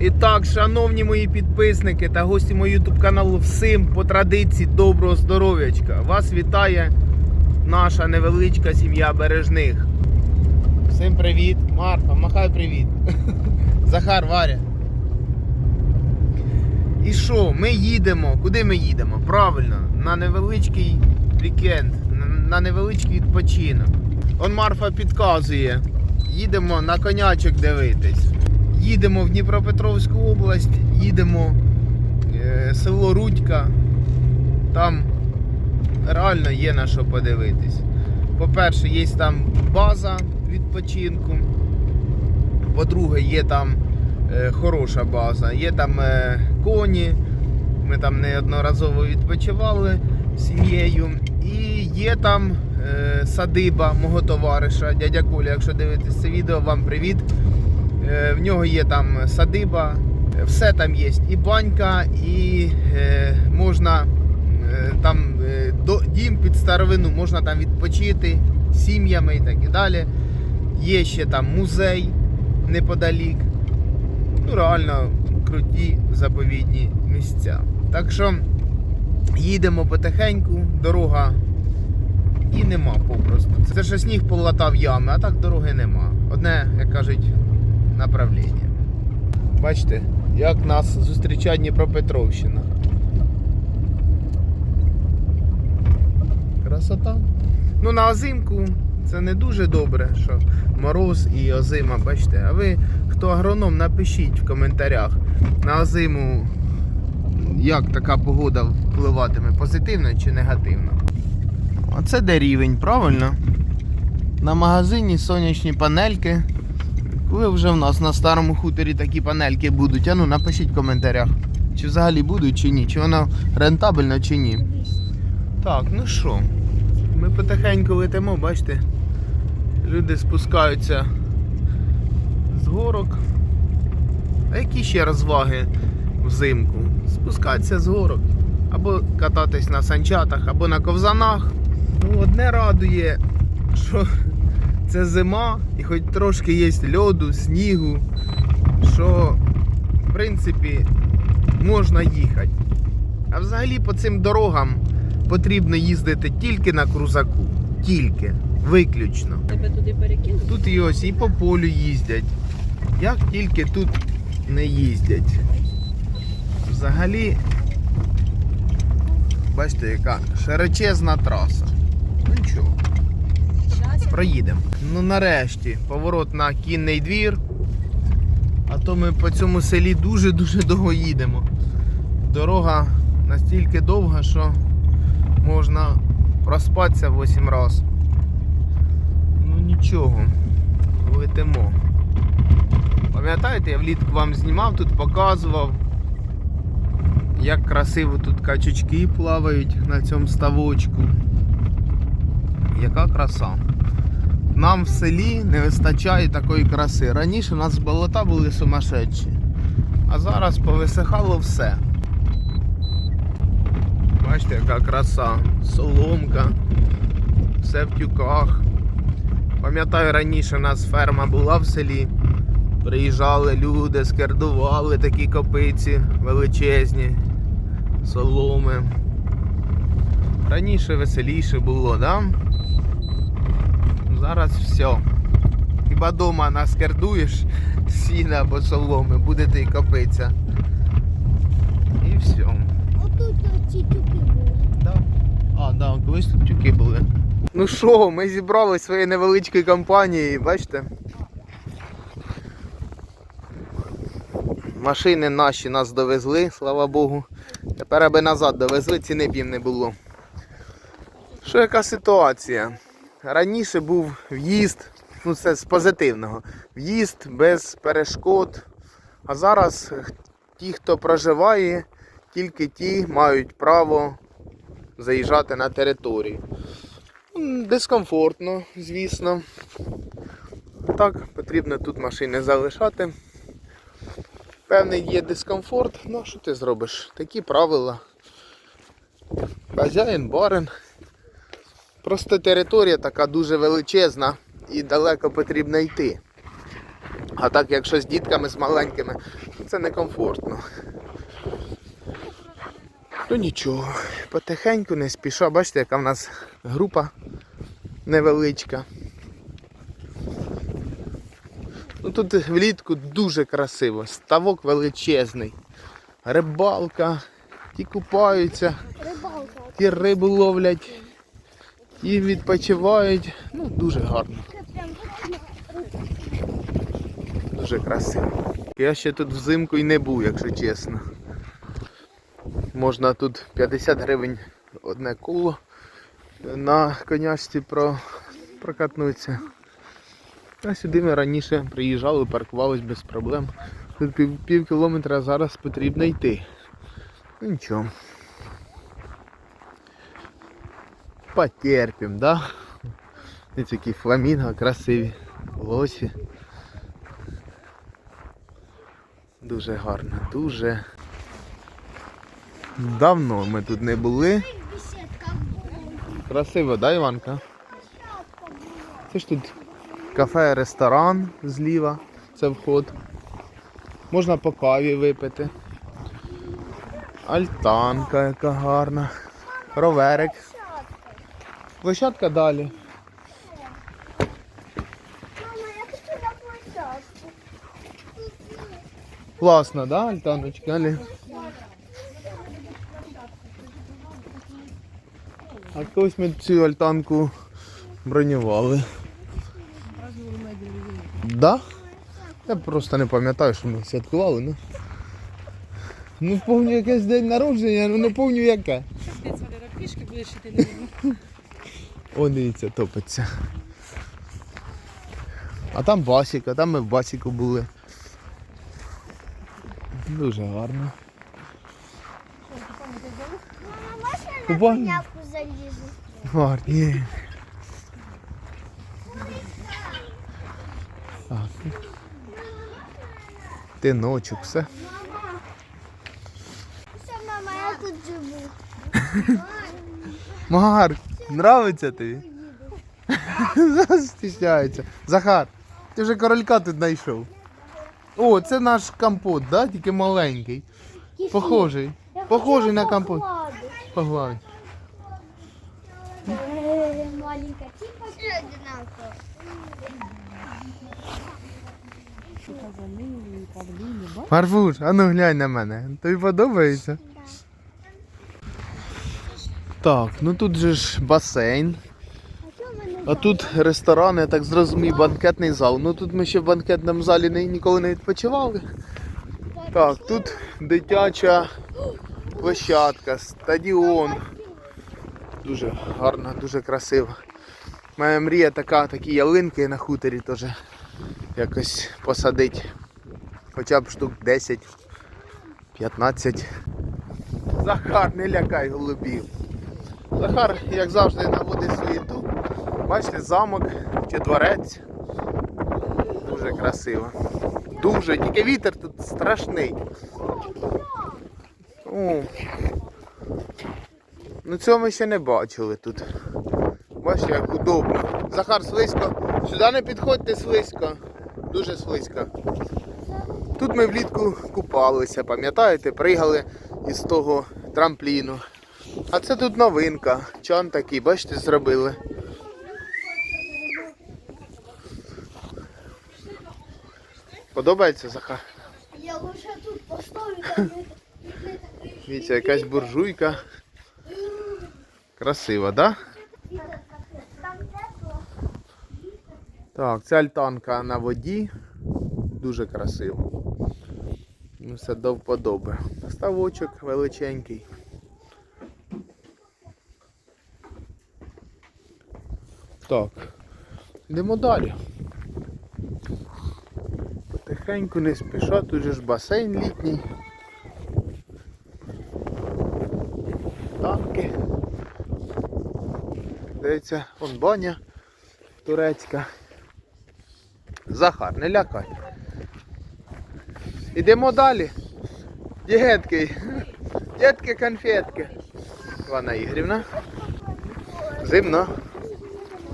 І так, шановні мої підписники та гості мого YouTube каналу, всім по традиції доброго здоров'ячка. Вас вітає наша невеличка сім'я бережних. Всім привіт. Марфа, махай привіт. Захар, Варя. І що, ми їдемо? Куди ми їдемо? Правильно, на невеличкий вікенд, на невеличкий відпочинок. Он Марфа підказує. Їдемо на конячок дивитись. Їдемо в Дніпропетровську область, їдемо е, село Рудька. Там реально є на що подивитись. По-перше, є там база відпочинку. По-друге, є там е, хороша база, є там е, коні. Ми там неодноразово відпочивали сім'єю. І є там е, садиба мого товариша, дядя Коля. Якщо дивитесь це відео, вам привіт. Е, в нього є там садиба, е, все там є. І банька, і е, можна там дім під старовину, можна там відпочити сім'ями і так і далі. Є ще там музей неподалік. Ну, реально круті заповідні місця. Так що їдемо потихеньку, дорога і нема попросту. Це що сніг полатав ями, а так дороги нема. Одне, як кажуть, направлення. Бачите, як нас зустрічає Дніпропетровщина. Красота. Ну, на озимку це не дуже добре, що мороз і озима, бачите. А ви, хто агроном, напишіть в коментарях на озиму, як така погода впливатиме, позитивно чи негативно. Оце де рівень, правильно? На магазині сонячні панельки. Коли вже в нас на старому хуторі такі панельки будуть, а ну напишіть в коментарях, чи взагалі будуть чи ні, чи воно рентабельно чи ні. Так, ну що, ми потихеньку летимо, бачите, люди спускаються з горок. А які ще розваги взимку? Спускатися з горок. Або кататись на санчатах, або на ковзанах. Ну, одне радує, що це зима і хоч трошки є льоду, снігу, що в принципі можна їхати. А взагалі по цим дорогам потрібно їздити тільки на крузаку. Тільки, виключно. Тебе туди перекинуть? Тут і ось і по полю їздять. Як тільки тут не їздять. Взагалі, бачите, яка широчезна траса. Ну нічого, проїдемо. Ну нарешті, поворот на кінний двір. А то ми по цьому селі дуже-дуже довго їдемо. Дорога настільки довга, що можна проспатися 8 разів. Ну нічого, летимо. Пам'ятаєте, я влітку вам знімав, тут показував, як красиво тут качечки плавають на цьому ставочку. Яка краса. Нам в селі не вистачає такої краси. Раніше у нас болота були сумасшедші, а зараз повисихало все. Бачите, яка краса. Соломка, все в тюках. Пам'ятаю, раніше у нас ферма була в селі. Приїжджали люди, скердували такі копиці величезні, соломи. Раніше веселіше було, да? Зараз все. Хіба дома наскердуєш сіна або соломи, буде ти копиця. І все. Отут ці тюки були. Да. А, да, колись тут тюки були. Ну що, ми зібрали своєї невеличкої компанії, бачите? Машини наші нас довезли, слава Богу. Тепер аби назад довезли, ціни б їм не було. Що яка ситуація? Раніше був в'їзд, ну це з позитивного, в'їзд без перешкод. А зараз ті, хто проживає, тільки ті мають право заїжджати на територію. Дискомфортно, звісно. Так, потрібно тут машини залишати. Певний є дискомфорт, ну що ти зробиш? Такі правила. Хазяїн, барин. Просто територія така дуже величезна і далеко потрібно йти. А так, якщо з дітками, з маленькими, це некомфортно. Ну нічого, потихеньку, не спіша. Бачите, яка в нас група невеличка. Ну тут влітку дуже красиво, ставок величезний, рибалка, ті купаються, ті рибу ловлять, ті відпочивають. Ну, дуже гарно, дуже красиво. Я ще тут взимку і не був, якщо чесно. Можна тут 50 гривень одне коло на конячці про... прокатнутися. А сюди ми раніше приїжджали, паркувались без проблем. Тут пів, пів кілометра зараз потрібно йти. Ну нічого. Потерпім, да? Ось такі фламінго красиві. Лосі. Дуже гарно, дуже. Давно ми тут не були. Красиво, да, Іванка? Це ж тут кафе, ресторан зліва, це вход. Можна по каві випити. Альтанка яка гарна. Роверик. Площадка далі. Мама, я хочу на площадку. Класно, да, Альтаночка? Алі? А колись ми цю альтанку бронювали. Да? Я просто не пам'ятаю, що ми святкували, ну. Ну повню якийсь день народження, ну не повню яке. Ти Валера, пішки будеш іти не видно. О, дивіться, топиться. А там басіка, там ми в басіку були. Дуже гарно. Мама, можна на залізу? Гарні. Так. Тиночок, все. Мама. Все, мама, я тут живу. Марк, нравиться тобі? Стісняється. Захар, ти вже королька тут знайшов. О, це наш компот, да? Тільки маленький. Похожий. Похожий на компот. Погладь. Е, Маленька, типа одинаково. Марфуш, а ну глянь на мене. Тобі подобається? Так, ну тут же ж басейн. А тут ресторан, я так зрозумів, банкетний зал. Ну тут ми ще в банкетному залі ніколи не відпочивали. Так, тут дитяча площадка, стадіон. Дуже гарно, дуже красиво. Моя мрія така, такі ялинки на хуторі теж якось посадити. Хоча б штук 10, 15. Захар, не лякай голубів. Захар, як завжди, наводить суєту. Бачите, замок чи дворець. Дуже красиво. Дуже, тільки вітер тут страшний. О. Ну цього ми ще не бачили тут. Бачите, як удобно. Захар, слизько. Сюди не підходьте слизько. Дуже слизько. Тут ми влітку купалися, пам'ятаєте, пригали із того трампліну. А це тут новинка. Чан такий, бачите, зробили. Подобається Захар? Я лише тут поставлю, там Дивіться, якась буржуйка. Красиво, да? Так, ця альтанка на воді. Дуже красиво. Ну, все до вподоби. Ставочок величенький. Так. Йдемо далі. Потихеньку не спіша, тут же ж басейн літній. Танки. Дивіться, вон баня турецька. Захар, не лякай. Ідемо далі. Дітки. Дітки конфетки. Івана Ігорівна. Зимно.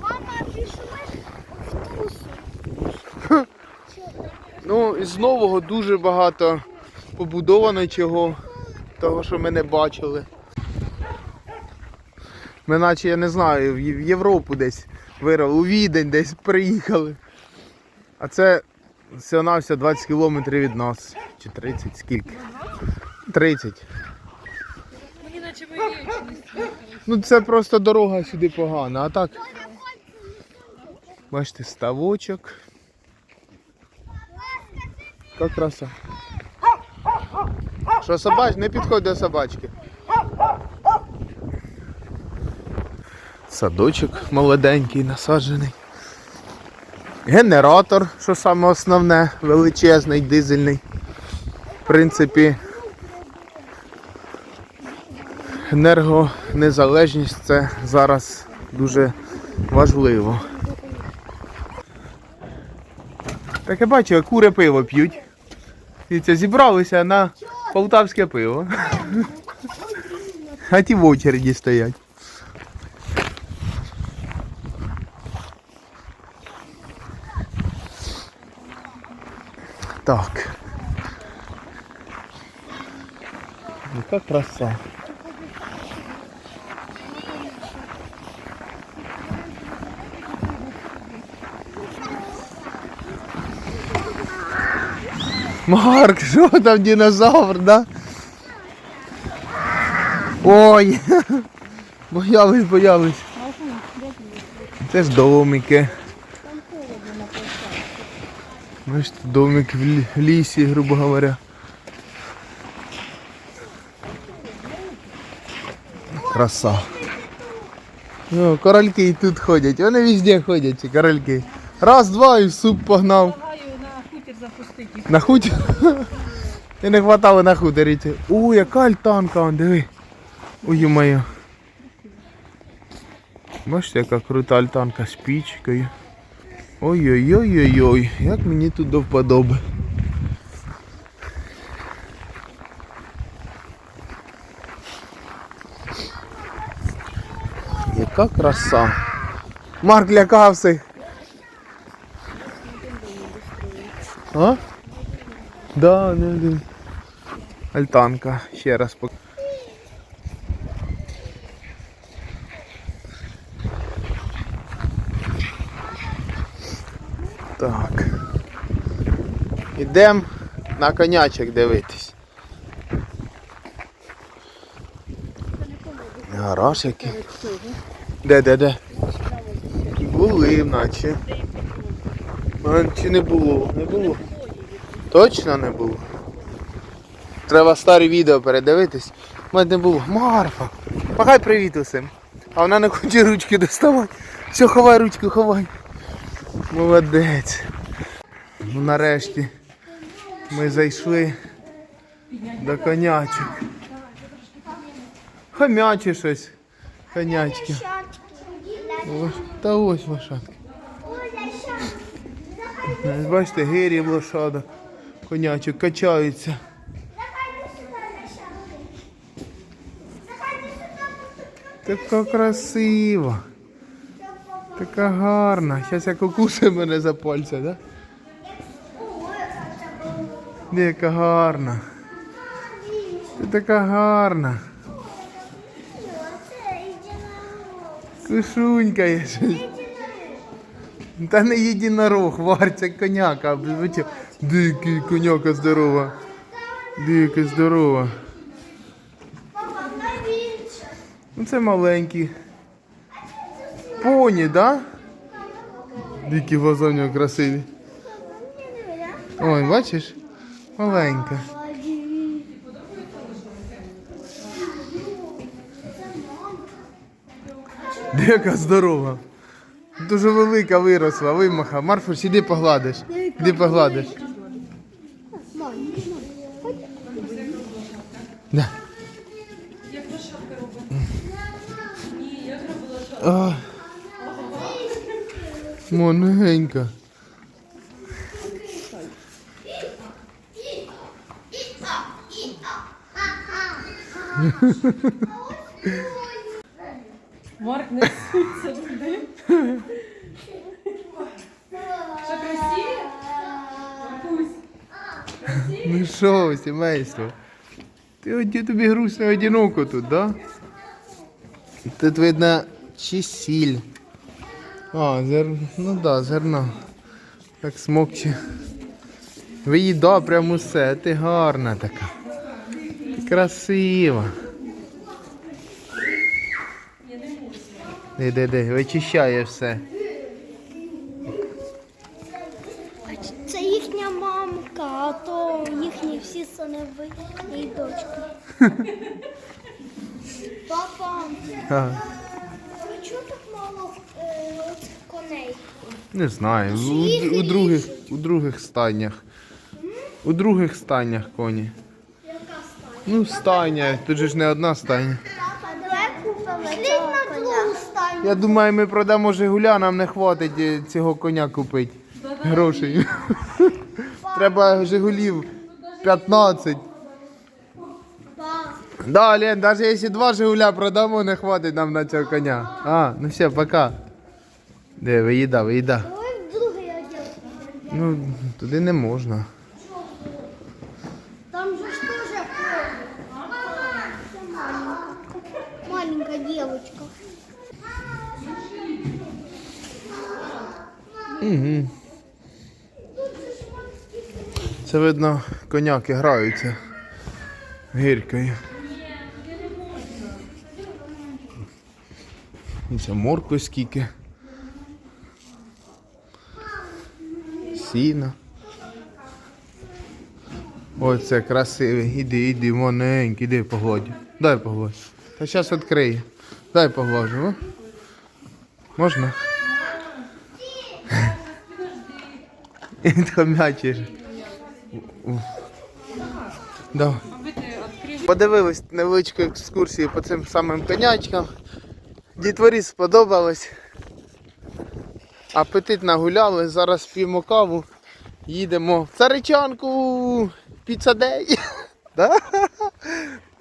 Мама пішла в тусу. Ну, із нового дуже багато побудовано чого, того, що ми не бачили. Ми наче, я не знаю, в Європу десь вирвали, у Відень десь приїхали. А це всього все 20 кілометрів від нас. Чи 30, скільки? 30. Мені наче слухали. Ну це просто дорога сюди погана, а так. Бачите, ставочок. Яка краса. Що собач? Не підходь до собачки. Садочок молоденький, насаджений. Генератор, що саме основне, величезний, дизельний. В принципі, енергонезалежність це зараз дуже важливо. Так я бачу, кури пиво п'ють. Дивіться, зібралися на полтавське пиво. А ті в очереді стоять. Так. Яка краса. Марк, що там динозавр, да? Ой. Боялись, боялись. Це ж домики. Бачите, домик в лісі, грубо говоря. Краса. Ну, корольки і тут ходять. Вони везде ходять, корольки. Раз, два і в суп погнав. Благаю на хутір запустити їх. На хутір? І не хватало на ці. О, яка альтанка, он, диви. Ой, моє. Бачите, яка крута альтанка з пічкою. Ой-ой-ой-ой-ой, як мені тут до вподоби. Яка краса. Марк лякався. А? Да, не, не. Альтанка, ще раз пок. Так. Ідемо на конячок дивитись. Гараж який. Де, де, де? Були, наче. Чи не було? Не було. Точно не було. Треба старі відео передивитись. У мене не було. Марфа. Махай привіт усім. А вона не хоче ручки доставати. Все, ховай ручку, ховай. Молодець. Ну нарешті ми зайшли до конячок. Хомячі щось. Конячки. Та ось лошадки. Бачите, гирів лошада. Конячок качаються. Така красива. Така гарна. Зараз як укуси мене за пальця, да? Яка гарна. Ти така гарна. Кушунька є. Та не єдинорог, вар, це коняка. Дикий коняка здорова. Дика здорова. Ну це маленький. Поні, да? Дикі глаза красиві. Ой, бачиш? Маленька. Дека здорова. Дуже велика виросла, вимаха. Марфуш, іди погладиш. Іди погладиш. Да. А. Моненька. Марк не суться туди. Ну що, сімейство? Ти оді тобі грустно одиноко тут, да? Тут видно чи сіль. А, зер... ну да, зерно. Так смокче. Виїда прямо усе, ти гарна така. Красива. Де, де, вичищає все. Це їхня мамка, а то їхні всі сини і дочка. Папа, А, а чого так мало е, оцих коней? не знаю. У, у, других, у других стайнях. У других стайнях коні. Яка стая? Ну, стайня, тут же ж не одна стайня. Папа, давай купимо цього на другу стаю. Я думаю, ми продамо Жигуля, нам не хватить е, цього коня купити. Грошей. Треба Жигулів 15. Да, Лен, навіть якщо два Жигуля продамо, не хватить нам на цього коня. А, ну все, пока. Де, виїда, виїда. Ну, туди не можна. Там же ж Це маленька. Маленькая Угу. Це видно, коняки граються гіркою. І це моркви скільки. Сіна. Ой, це красивий. Іди, іди, маленький, іди погладь. Дай погладь. Та зараз відкриє. Дай поглажу. Можна? Хомячиш. Давай. Подивились невеличку екскурсію по цим самим конячкам. Дітворі сподобалось. Апетит нагуляли, зараз п'ємо каву. Їдемо в Царичанку піцадей. Да?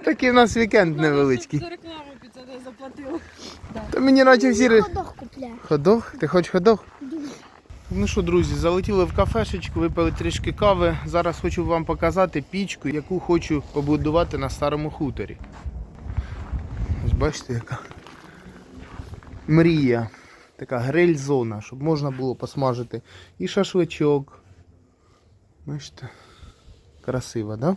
Такий у нас вікенд невеличкий. За рекламу не заплатив. Та мені наче всі. Ходох купляю. Ходох? Ти хочеш ходох? Ну що, друзі, залетіли в кафешечку, випили трішки кави. Зараз хочу вам показати пічку, яку хочу побудувати на старому хуторі. Ось бачите, яка мрія. Така гриль-зона, щоб можна було посмажити і шашличок. Бачите? Красиво, да?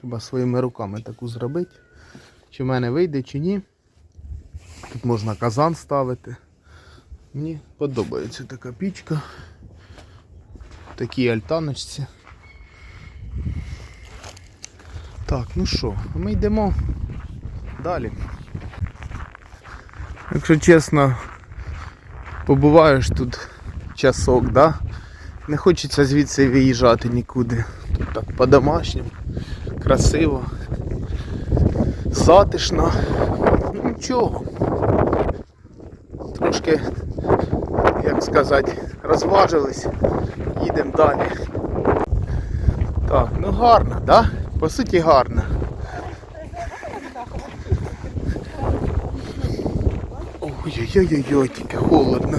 Треба своїми руками таку зробити. Чи в мене вийде, чи ні. Тут можна казан ставити. Мені подобається така пічка. Такі альтаночці. Так, ну що, ми йдемо далі. Якщо чесно, побуваєш тут часок, да? Не хочеться звідси виїжджати нікуди. Тут так по-домашньому, красиво, затишно. Ну нічого. Трошки, як сказати, розважились. Їдемо далі. Так, ну гарно, да? По суті гарно. Ой-ой-ой, тільки холодно.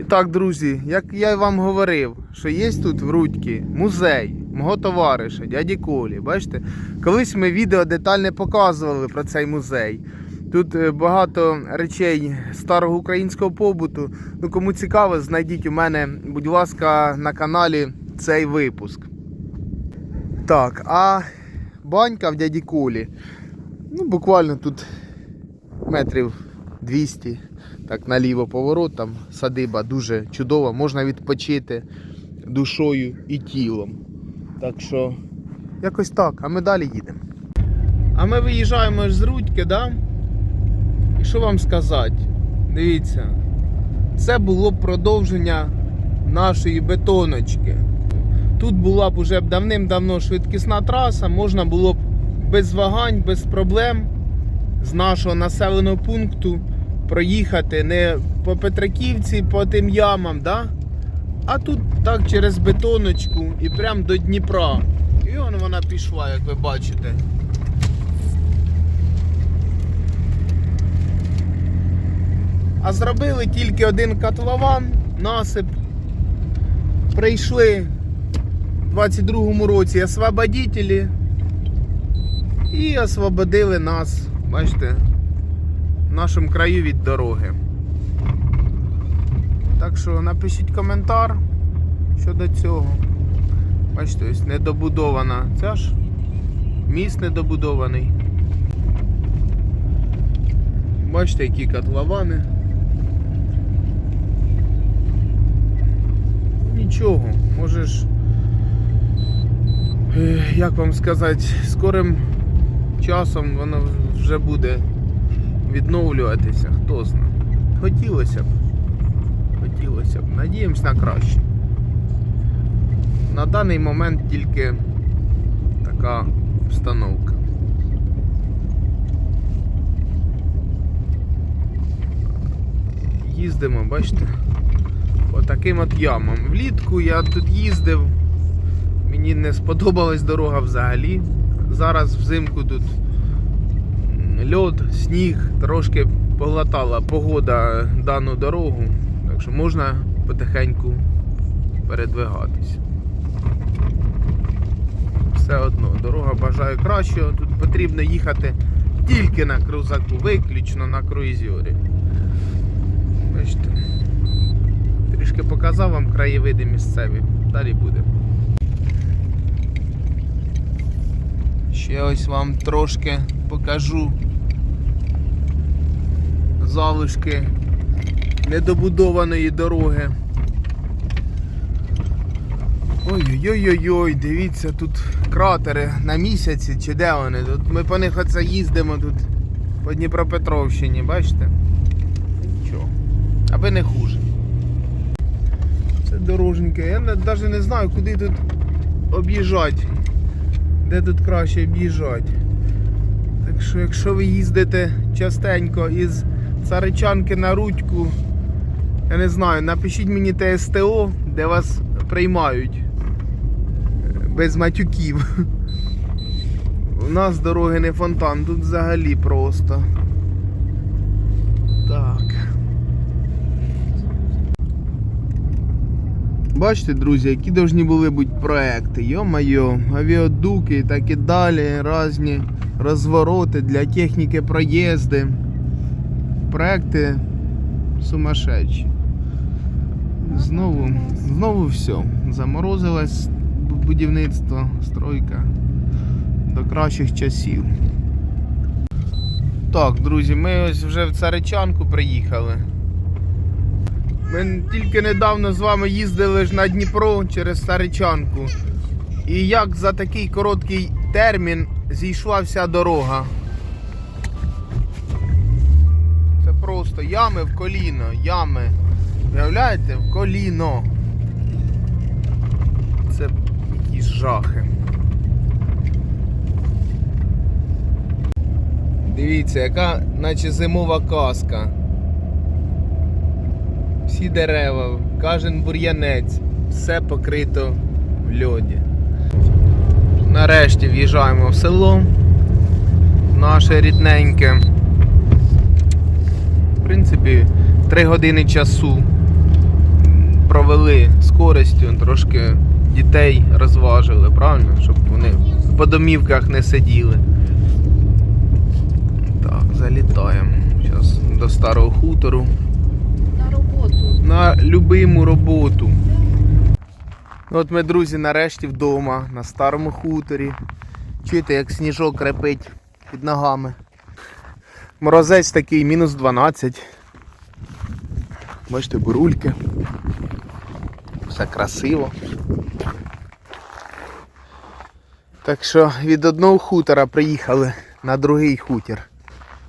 І так, друзі, як я вам говорив, що є тут в Рудькі музей мого товариша, дяді Колі. Бачите? Колись ми відео детальне показували про цей музей. Тут е, багато речей старого українського побуту. Ну, кому цікаво, знайдіть у мене, будь ласка, на каналі цей випуск. Так, а банька в дяді Колі. Ну, буквально тут метрів 200. Так, наліво поворот, там садиба дуже чудова, можна відпочити душою і тілом. Так що, якось так, а ми далі їдемо. А ми виїжджаємо з Рудьки, да? І що вам сказати? Дивіться, це було б продовження нашої бетоночки. Тут була б уже давним-давно швидкісна траса, можна було б без вагань, без проблем з нашого населеного пункту проїхати не по Петраківці, по тим ямам, да? а тут так через бетоночку і прям до Дніпра. І он вона пішла, як ви бачите. А зробили тільки один котлован, насип. Прийшли в 22-му році освободителі і освободили нас, бачите, в нашому краю від дороги. Так що напишіть коментар щодо цього. Бачите, ось недобудована. Це ж міст недобудований. Бачите, які котловани. Нічого, можеш, е, як вам сказати, скорим часом воно вже буде відновлюватися, хто знає. Хотілося б. Хотілося б. Надіємось на краще. На даний момент тільки така обстановка. Їздимо, бачите? По таким от ямам. Влітку я тут їздив, мені не сподобалась дорога взагалі. Зараз взимку тут льод, сніг, трошки поглотала погода дану дорогу, так що можна потихеньку передвигатись. Все одно, дорога бажає кращого, тут потрібно їхати тільки на крузаку, виключно на круїзьорі. Бачите. Трішки показав вам краєвиди місцеві. Далі буде. Ще ось вам трошки покажу залишки недобудованої дороги. Ой-ой-ой-ой, дивіться, тут кратери на місяці чи де вони? Тут ми по них оце їздимо тут по Дніпропетровщині, бачите? Нічого. Аби не хуже. Це. Я навіть не знаю, куди тут об'їжджати. Де тут краще об'їжджати. Так що, якщо ви їздите частенько із Царичанки на Рудьку, я не знаю, напишіть мені ТСТО, де вас приймають. Без матюків. У нас дороги не фонтан, тут взагалі просто. Так. Бачите, друзі, які повинні були бути проекти. Йо-майо, авіадуки і так і далі, різні розвороти для техніки проїзди. Проекти сумасшедші. Знову, знову все. Заморозилось будівництво, стройка до кращих часів. Так, друзі, ми ось вже в Царичанку приїхали. Ми тільки недавно з вами їздили ж на Дніпро через Царичанку. І як за такий короткий термін зійшла вся дорога. Це просто ями в коліно, ями. Уявляєте? В коліно. Це якісь жахи. Дивіться, яка наче зимова казка. Всі дерева, кожен бур'янець, все покрито в льоді. Нарешті в'їжджаємо в село наше рідненьке. В принципі, 3 години часу провели з користю, трошки дітей розважили, правильно? Щоб вони по домівках не сиділи. Так, залітаємо. Зараз до старого хутору. На любиму роботу. Ну, От ми, друзі, нарешті вдома, на старому хуторі. Чуєте, як сніжок крепить під ногами. Морозець такий, мінус 12. Бачите, бурульки. Все красиво. Так що від одного хутора приїхали на другий хутір.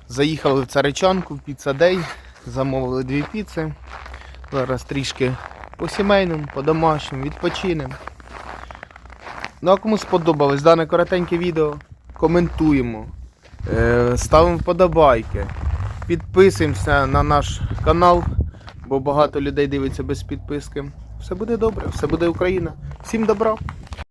Заїхали в Царичанку, в піцадей, замовили дві піци. Зараз трішки по сімейному, по домашньому, відпочинемо. Ну а кому сподобалось дане коротеньке відео, коментуємо, е, ставимо вподобайки, підписуємося на наш канал, бо багато людей дивиться без підписки. Все буде добре, все буде Україна. Всім добра!